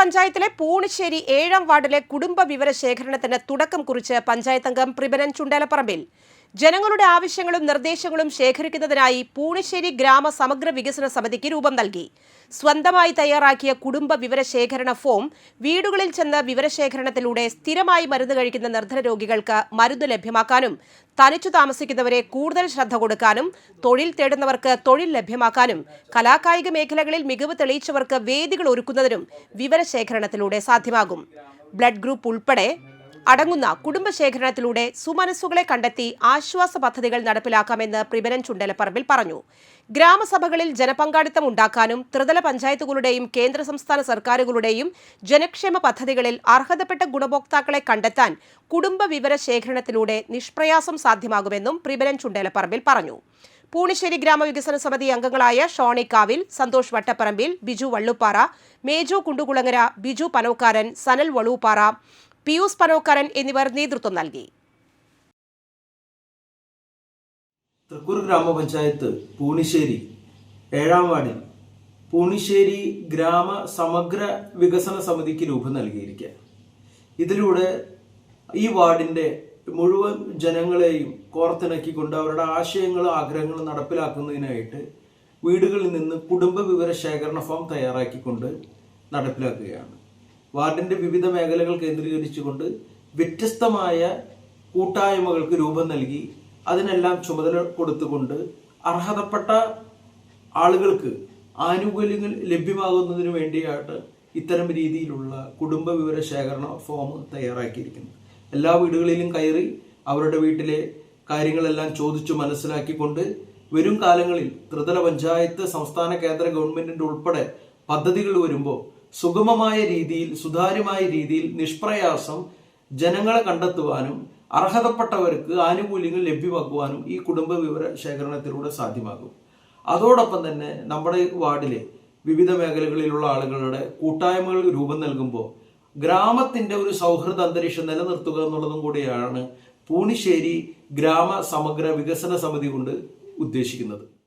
പഞ്ചായത്തിലെ പൂണിശ്ശേരി ഏഴാം വാർഡിലെ കുടുംബ വിവര ശേഖരണത്തിന് തുടക്കം കുറിച്ച് പഞ്ചായത്ത് അംഗം പ്രിബനൻ ചുണ്ടേലപ്പറമ്പിൽ ജനങ്ങളുടെ ആവശ്യങ്ങളും നിർദ്ദേശങ്ങളും ശേഖരിക്കുന്നതിനായി പൂണിശ്ശേരി ഗ്രാമ സമഗ്ര വികസന സമിതിക്ക് രൂപം നൽകി. സ്വന്തമായി തയ്യാറാക്കിയ കുടുംബ വിവരശേഖരണ ഫോം വീടുകളിൽ ചെന്ന് വിവരശേഖരണത്തിലൂടെ സ്ഥിരമായി മരുന്ന് കഴിക്കുന്ന നിർധന രോഗികൾക്ക് മരുന്ന് ലഭ്യമാക്കാനും തനിച്ചു താമസിക്കുന്നവരെ കൂടുതൽ ശ്രദ്ധ കൊടുക്കാനും തൊഴിൽ തേടുന്നവർക്ക് തൊഴിൽ ലഭ്യമാക്കാനും കലാകായിക മേഖലകളിൽ മികവ് തെളിയിച്ചവർക്ക് വേദികൾ ഒരുക്കുന്നതിനും വിവരശേഖരണത്തിലൂടെ സാധ്യമാകും. ബ്ലഡ് ഗ്രൂപ്പ് ഉൾപ്പെടെ അടങ്ങുന്ന കുടുംബശേഖരണത്തിലൂടെ സുമനസ്സുകളെ കണ്ടെത്തി ആശ്വാസ പദ്ധതികൾ നടപ്പിലാക്കാമെന്ന് പ്രിബനൻ ചുണ്ടലപ്പറമ്പിൽ പറഞ്ഞു. ഗ്രാമസഭകളിൽ ജനപങ്കാളിത്തം ഉണ്ടാക്കാനും ത്രിതല പഞ്ചായത്തുകളുടെയും കേന്ദ്ര സംസ്ഥാന സർക്കാരുകളുടെയും ജനക്ഷേമ പദ്ധതികളിൽ അർഹതപ്പെട്ട ഗുണഭോക്താക്കളെ കണ്ടെത്താൻ കുടുംബ വിവര ശേഖരണത്തിലൂടെ നിഷ്പ്രയാസം സാധ്യമാകുമെന്നും പ്രിബനൻ ചുണ്ടേലപ്പറമ്പിൽ പറഞ്ഞു. പൂണിശ്ശേരി ഗ്രാമവികസന സമിതി അംഗങ്ങളായ ഷോണി കാവിൽ സന്തോഷ് വട്ടപ്പറമ്പിൽ ബിജു വള്ളുപ്പാറ മേജു കുണ്ടുകുളങ്ങര ബിജു പനോക്കാരൻ സനൽ വളൂപ്പാറ പിയൂസ് പനോക്കരൻ എന്നിവർ നേതൃത്വം നൽകി. തൃക്കൂർ ഗ്രാമപഞ്ചായത്ത് പൂണിശ്ശേരി ഏഴാം വാർഡിൽ പൂണിശ്ശേരി ഗ്രാമ സമഗ്ര വികസന സമിതിക്ക് രൂപം നൽകിയിരിക്കുക ഇതിലൂടെ ഈ വാർഡിന്റെ മുഴുവൻ ജനങ്ങളെയും കോർത്തിണക്കിക്കൊണ്ട് അവരുടെ ആശയങ്ങളും ആഗ്രഹങ്ങളും നടപ്പിലാക്കുന്നതിനായിട്ട് വീടുകളിൽ നിന്ന് കുടുംബ വിവര ശേഖരണ ഫോം തയ്യാറാക്കിക്കൊണ്ട് നടപ്പിലാക്കുകയാണ്. വാർഡിന്റെ വിവിധ മേഖലകൾ കേന്ദ്രീകരിച്ചുകൊണ്ട് വ്യത്യസ്തമായ കൂട്ടായ്മകൾക്ക് രൂപം നൽകി അതിനെല്ലാം ചുമതല കൊടുത്തുകൊണ്ട് അർഹതപ്പെട്ട ആളുകൾക്ക് ആനുകൂല്യങ്ങൾ ലഭ്യമാകുന്നതിന് വേണ്ടിയായിട്ട് ഇത്തരം രീതിയിലുള്ള കുടുംബ വിവര ശേഖരണ ഫോം തയ്യാറാക്കിയിരിക്കുന്നു എല്ലാ വീടുകളിലും കയറി അവരുടെ വീട്ടിലെ കാര്യങ്ങളെല്ലാം ചോദിച്ചു മനസ്സിലാക്കിക്കൊണ്ട് വരും കാലങ്ങളിൽ ത്രിതല പഞ്ചായത്ത് സംസ്ഥാന കേന്ദ്ര ഗവൺമെന്റിന്റെ ഉൾപ്പെടെ പദ്ധതികൾ വരുമ്പോൾ സുഗമമായ രീതിയിൽ സുതാര്യമായ രീതിയിൽ നിഷ്പ്രയാസം ജനങ്ങളെ കണ്ടെത്തുവാനും അർഹതപ്പെട്ടവർക്ക് ആനുകൂല്യങ്ങൾ ലഭ്യമാക്കുവാനും ഈ കുടുംബ വിവര ശേഖരണത്തിലൂടെ സാധ്യമാകും. അതോടൊപ്പം തന്നെ നമ്മുടെ വാർഡിലെ വിവിധ മേഖലകളിലുള്ള ആളുകളുടെ കൂട്ടായ്മകൾ രൂപം നൽകുമ്പോൾ ഗ്രാമത്തിന്റെ ഒരു സൗഹൃദ അന്തരീക്ഷം നിലനിർത്തുക എന്നുള്ളതും കൂടിയാണ് പൂണിശ്ശേരി ഗ്രാമ സമഗ്ര വികസന സമിതി കൊണ്ട് ഉദ്ദേശിക്കുന്നത്.